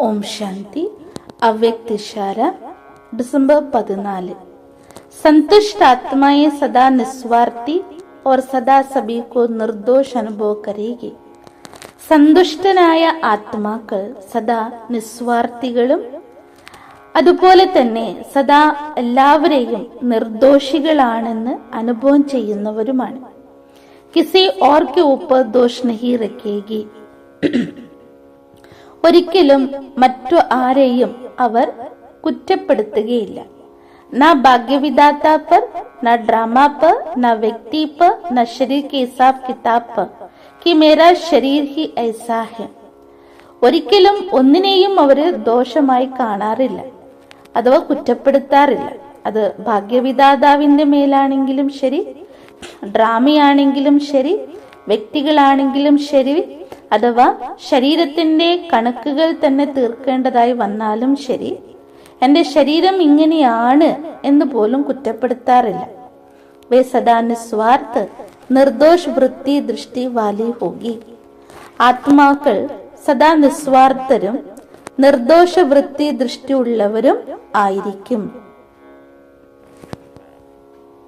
Om Shanti. അവ്യക്തിശാല December പതിനാല്. संतुष्टात्माएं സദാ निस्वार्थी ഓർ സദാ सभी को निर्दोष अनुभव करेगी സന്തുഷ്ടനായ ആത്മാക്കൾ സദാ നിസ്വാർത്ഥികളും അതുപോലെ തന്നെ സദാ എല്ലാവരെയും നിർദോഷികളാണെന്ന് അനുഭവം ചെയ്യുന്നവരുമാണ്. കിസി ഓർ ഉപ്പ് ഊപ്പർ ദോഷ് നഹി റക്കേഗി ഒരിക്കലും മറ്റു ആരെയും അവർ കുറ്റപ്പെടുത്തുകയില്ല. ന ഭാഗ്യവിദാത ന ഡ്രാമ ന വ്യക്തി ന ശരീർ K Hizb Ki Mera ശരീർ he ഐസാ ഒരിക്കലും ഒന്നിനെയും അവർ ദോഷമായി കാണാറില്ല അഥവാ കുറ്റപ്പെടുത്താറില്ല. അത് ഭാഗ്യവിദാതാവിന്റെ മേലാണെങ്കിലും ശരി ഡ്രാമയാണെങ്കിലും ശരി വ്യക്തികളാണെങ്കിലും ശരി അഥവാ ശരീരത്തിന്റെ കണക്കുകൾ തന്നെ തീർക്കേണ്ടതായി വന്നാലും ശരി എന്റെ ശരീരം ഇങ്ങനെയാണ് എന്ന് പോലും കുറ്റപ്പെടുത്താറില്ല. നിസ്വാർത്ഥ നിർദോഷ് വൃത്തി ദൃഷ്ടി വാലി ഹോഗി ആത്മാക്കൾ സദാ നിസ്വാർത്ഥരും നിർദോഷ വൃത്തി ദൃഷ്ടി ഉള്ളവരും ആയിരിക്കും.